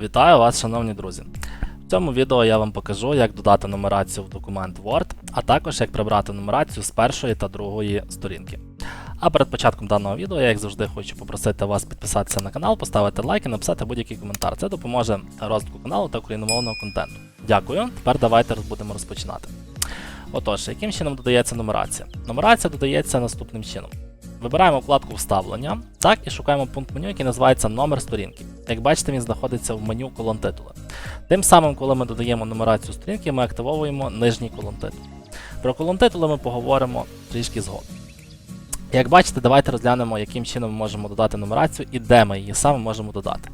Вітаю вас, шановні друзі! В цьому відео я вам покажу, як додати нумерацію в документ Word, а також як прибрати нумерацію з першої та другої сторінки. А перед початком даного відео я, як завжди, хочу попросити вас підписатися на канал, поставити лайк і написати будь-який коментар. Це допоможе розвитку каналу та україномовного контенту. Дякую. Тепер давайте будемо розпочинати. Отож, яким чином додається нумерація? Нумерація додається наступним чином. Вибираємо вкладку Вставлення, так і шукаємо пункт меню, який називається Номер сторінки. Як бачите, він знаходиться в меню колон титула. Тим самим, коли ми додаємо нумерацію сторінки, ми активовуємо нижній колон титул. Про колон титули ми поговоримо трішки згодом. Як бачите, давайте розглянемо, яким чином ми можемо додати нумерацію і де ми її саме можемо додати.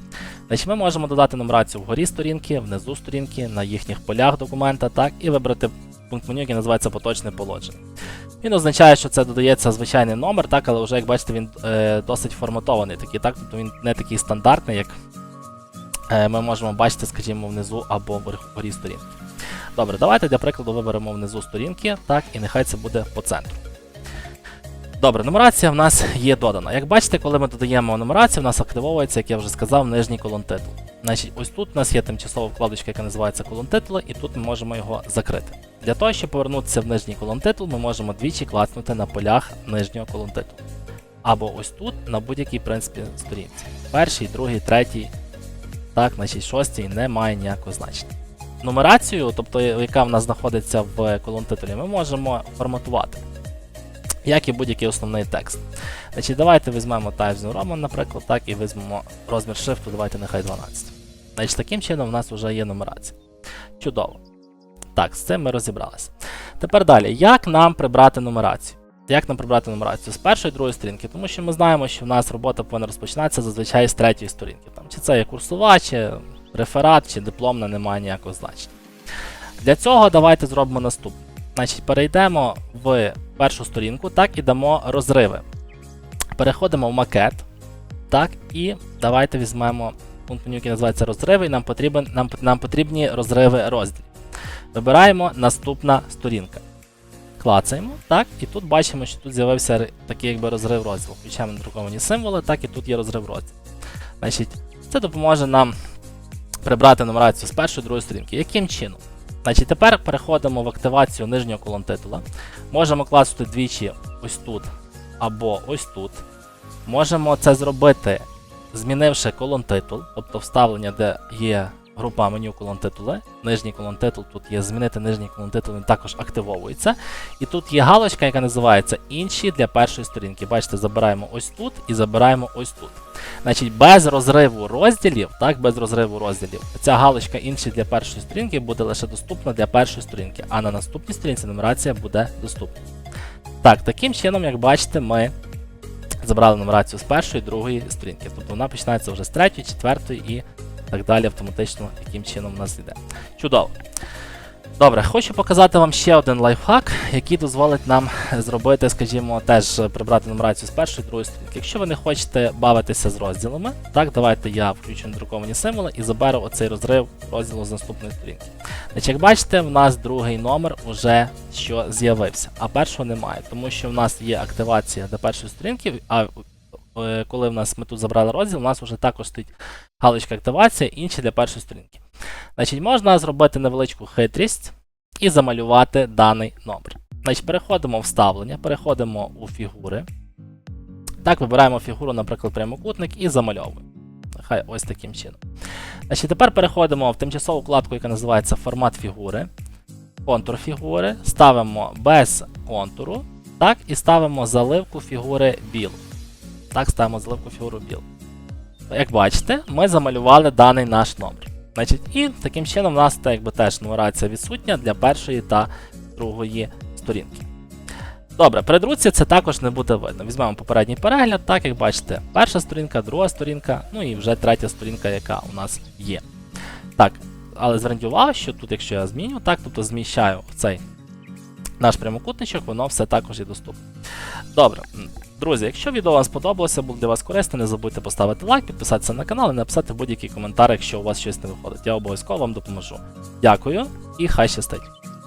Значить, ми можемо додати нумерацію вгорі сторінки, внизу сторінки, на їхніх полях документа, так, і вибрати пункт меню, який називається поточне положення. Він означає, що це додається звичайний номер, так, але вже, як бачите, він е, досить форматований, такий, так, тобто він не такий стандартний, як е, ми можемо бачити, скажімо, внизу або вгорі сторінки. Добре, давайте для прикладу виберемо внизу сторінки, так, і нехай це буде по центру. Добре, нумерація в нас є додана. Як бачите, коли ми додаємо нумерацію, в нас активовується, як я вже сказав, нижній колон титул. Значить, ось тут у нас є тимчасова вкладочка, яка називається колон титула, і тут ми можемо його закрити. Для того, щоб повернутися в нижній колон титул, ми можемо двічі класнути на полях нижнього колон титулу. Або ось тут, на будь-якій принципі сторінці. Перший, другий, третій, так, значить, шостий не має ніякого значення. Нумерацію, тобто яка в нас знаходиться в колон титулі, ми можемо форматувати як і будь-який основний текст. Значить, Давайте візьмемо Times New Roman, наприклад, так, і візьмемо розмір шрифту, давайте нехай 12. Значить, Таким чином в нас вже є нумерація. Чудово. Так, з цим ми розібралися. Тепер далі, як нам прибрати нумерацію? Як нам прибрати нумерацію з першої і другої сторінки? Тому що ми знаємо, що в нас робота повинна розпочинатися зазвичай з третьої сторінки. Там, Чи це є курсова, чи реферат, чи дипломна, немає ніякого значення. Для цього давайте зробимо наступне. Значить, перейдемо в першу сторінку, так і дамо розриви. Переходимо в макет. Так, і давайте візьмемо пункт меню, який називається розриви, і нам, потрібен, нам, нам потрібні розриви розділів. Вибираємо наступна сторінка. Клацаємо, так, і тут бачимо, що тут з'явився такий якби розрив розділу. Включаємо надруковані символи, так і тут є розрив розділу. Значить, Це допоможе нам прибрати нумерацію з першої другої сторінки. Яким чином? Значить, Тепер переходимо в активацію нижнього колон титула. Можемо класти двічі ось тут або ось тут. Можемо це зробити, змінивши колон титул, тобто вставлення, де є група меню колон титули. Нижній колон титул, тут є змінити нижній колон титул, він також активовується. І тут є галочка, яка називається інші для першої сторінки. Бачите, забираємо ось тут і забираємо ось тут. Значить, без розриву розділів, так, без розриву розділів, ця галочка інші для першої сторінки буде лише доступна для першої сторінки, а на наступній сторінці нумерація буде доступна. Так, таким чином, як бачите, ми забрали нумерацію з першої, другої сторінки. Тобто вона починається вже з третьої, четвертої і так далі автоматично, яким чином в нас йде. Чудово. Добре, хочу показати вам ще один лайфхак, який дозволить нам зробити, скажімо, теж прибрати нумерацію з першої другої сторінки. Якщо ви не хочете бавитися з розділами, так, давайте я включу надруковані символи і заберу оцей розрив розділу з наступної сторінки. Значить, як бачите, в нас другий номер вже що з'явився, а першого немає, тому що в нас є активація до першої сторінки, а коли в нас ми тут забрали розділ, у нас вже також стоїть галочка активація, інші для першої сторінки. Значить, можна зробити невеличку хитрість і замалювати даний номер. Значить, переходимо в вставлення, переходимо у фігури. Так, вибираємо фігуру, наприклад, прямокутник і замальовуємо. Нехай ось таким чином. Значить, Тепер переходимо в тимчасову вкладку, яка називається Формат фігури, контур фігури, ставимо без контуру, так, і ставимо заливку фігури білу. Так, ставимо заливку фігуру білу. Як бачите, ми замалювали даний наш номер. Значить, І таким чином у нас та, якби, теж нумерація відсутня для першої та другої сторінки. Добре, при друзі це також не буде видно. Візьмемо попередній перегляд, так як бачите, перша сторінка, друга сторінка, ну і вже третя сторінка, яка у нас є. Так, але зверніть увагу, що тут, якщо я зміню, так, тобто зміщаю цей наш прямокутничок, воно все також є доступне. Добре, друзі, якщо відео вам сподобалося, було для вас корисно, не забудьте поставити лайк, підписатися на канал і написати будь-який коментар, якщо у вас щось не виходить. Я обов'язково вам допоможу. Дякую і хай щастить!